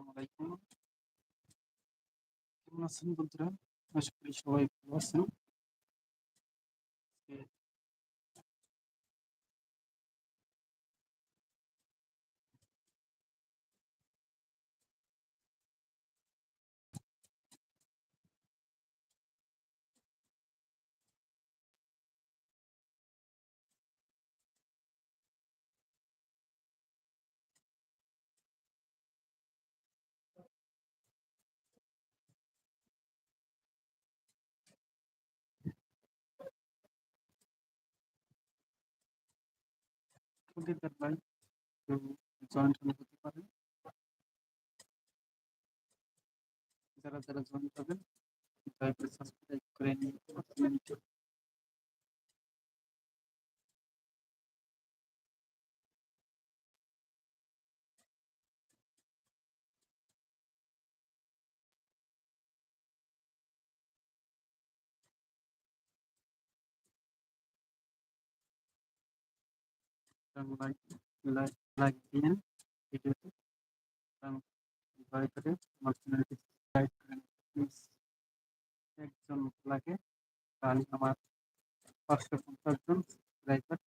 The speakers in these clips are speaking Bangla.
আসসালামু আলাইকুম। কেমন আছেন বন্ধুরা? আশা করি সবাই ভালো আছেন আজকে প্রতিবার ভাই কেউ জয়েন্ট হলে হতে পারে। যারা যারা জয়েন্ট হবেন সাবস্ক্রাইব করে নিন। লাইক লাইক লাইক দিন ভিডিওতে করে একজন লাগে আমার পাঁচশো পঞ্চাশ জন সাবস্ক্রাইবার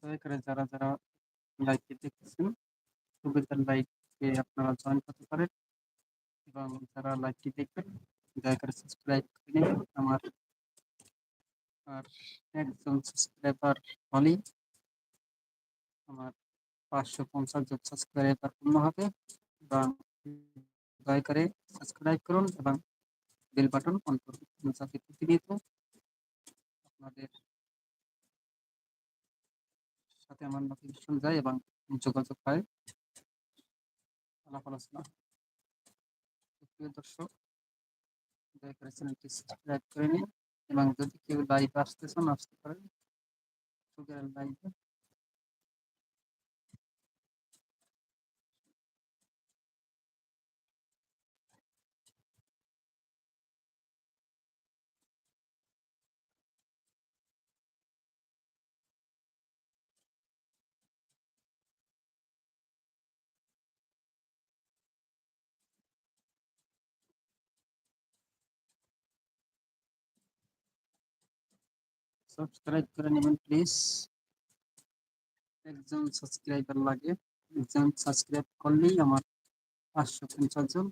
দয়া করে যারা যারা লাইভটি দেখতেছেন, সুবিধার লাইভে আপনারা জয়েন করতে পারেন এবং যারা লাইভটি দেখবেন, দয়া করে সাবস্ক্রাইব করে নেবেন আমার আর একজন সাবস্ক্রাইবার হলেই আমার পাঁচশো পঞ্চাশ জন সাবস্ক্রাইবার পূর্ণ হবে এবং দয়া করে সাবস্ক্রাইব করুন এবং বেল বাটন অন করুন। যাতে প্রতিনিয়ত আপনাদের সাথে আমার নোটিফিকেশন যায় এবং যোগাযোগ হয়। আলাপ আলোচনা প্রিয় দর্শক, দয়া করে চ্যানেলটি সাবস্ক্রাইব করে নিন এবং যদি কেউ লাইভ আসতে চান, আসতে পারেন। সুগার লাইভে সাবস্ক্রাইব করে নেবেন প্লিজ একজন সাবস্ক্রাইবার লাগে, একজন সাবস্ক্রাইব করলেই আমার পাঁচশো পঞ্চাশ জন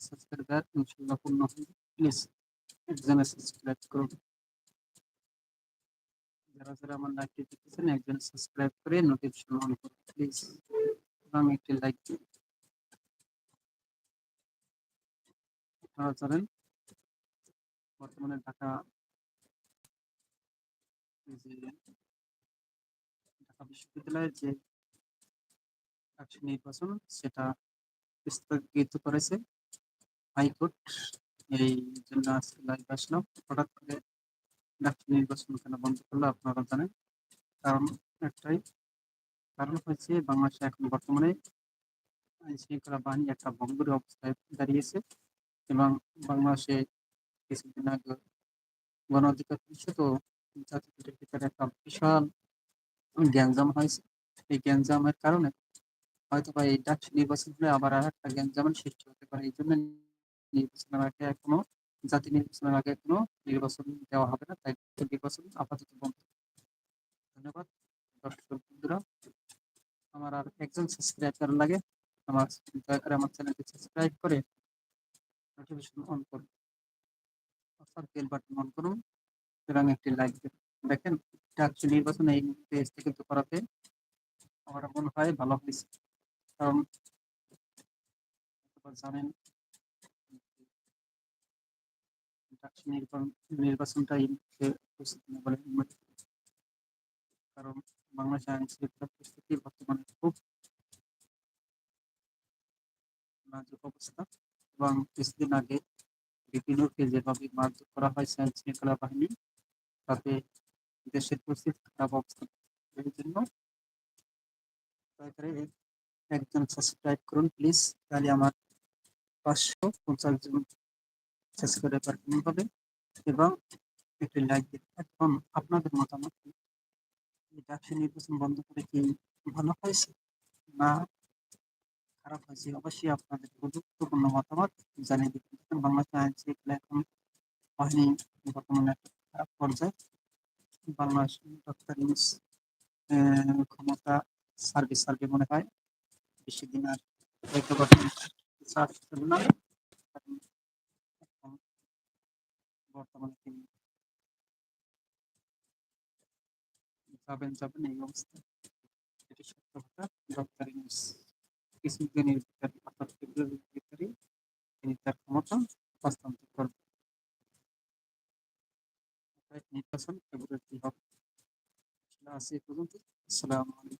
সাবস্ক্রাইবার ইনশাল্লাহ পূর্ণ হবে প্লিজ একজনের সাবস্ক্রাইব করুন। যারা যারা আমার লাইভটি দেখতেছেন, একজন সাবস্ক্রাইব করে নোটিফিকেশন অন করুন প্লিজ এবং একটি লাইক দিন। আপনারা জানেন, বর্তমানে ঢাকা যে ঢাকা বিশ্ববিদ্যালয়ের যে নির্বাচন, সেটা স্থগিত করেছে হাইকোর্ট। এই জন্য আজকে লাইভ আসলাম। হঠাৎ করে ডাক্তার নির্বাচন কেন বন্ধ করল আপনারা জানেন। কারণ একটাই কারণ হচ্ছে বাংলাদেশে এখন বর্তমানে আইন শৃঙ্খলা বাহিনী একটা ভঙ্গুর অবস্থায় দাঁড়িয়েছে এবং বাংলাদেশে কিছুদিন আগে গণ অধিকার পরিষদ জাতির ভিতরে একটা বিশাল গ্যাঞ্জাম হয়েছে। এই গ্যাঞ্জামের কারণে হয়তো বা এই ডাক নির্বাচন হলে আবার আর একটা গ্যাঞ্জামের সৃষ্টি হতে পারে। এই জন্য নির্বাচনের আগে এখনও জাতি নির্বাচনের আগে কোনো নির্বাচন দেওয়া হবে না। তাই নির্বাচন আপাতত বন্ধ। ধন্যবাদ। দর্শক বন্ধুরা, আমার আর একজন সাবস্ক্রাইব করার লাগে, আমার দয়া করে আমার চ্যানেলটি সাবস্ক্রাইব করে নোটিফিকেশন অন করুন। অর্থাৎ বেল বাটন অন করুন। এবং একটি লাইক দেখেন ডাকসু নির্বাচন এই মুহূর্তে স্থগিত করাতে আমার মনে হয় ভালো হয়েছে কারণ জানেন ডাকসু নির্বাচন, নির্বাচনটা বলে। কারণ, বাংলাদেশ আইন শৃঙ্খলা বর্তমানে খুব অবস্থা। এবং কিছুদিন আগে বিভিন্নকে যেভাবে মারধর করা হয় আইন শৃঙ্খলা বাহিনী তাতে দেশের পরিস্থিতি খারাপ অবস্থা। এই জন্য একজন সাবস্ক্রাইব করুন প্লিজ তাহলে আমার পাঁচশো পঞ্চাশ জন সাবস্ক্রাইবার হবে এবং একটি লাইক দিন এখন আপনাদের মতামত ডাকসু নির্বাচন বন্ধ করে কি ভালো হয়েছে না খারাপ হয়েছে অবশ্যই আপনাদের গুরুত্বপূর্ণ মতামত জানিয়ে দেখুন বাংলাদেশ আইন শৃঙ্খলা এখন বাহিনী বর্তমানে একটা খারাপ পর্যায়ে। বাংলাদেশ ডক্টর ইউনুস আহ, ক্ষমতা সার্ভিস সার্ভে মনে হয়। বেশি দিন আর হয়তো সার্চ না। বর্তমানে তিনি যাবেন যাবেন এই অবস্থা এটি সত্য কথা। ডক্টর ইউনুস কিছুদিনের ভিতরে অর্থাৎ ফেব্রুয়ারির ভিতরে তিনি তার ক্ষমতা হস্তান্তর করবেন। নির্বাচন হবে আসসালামু আলাইকুম।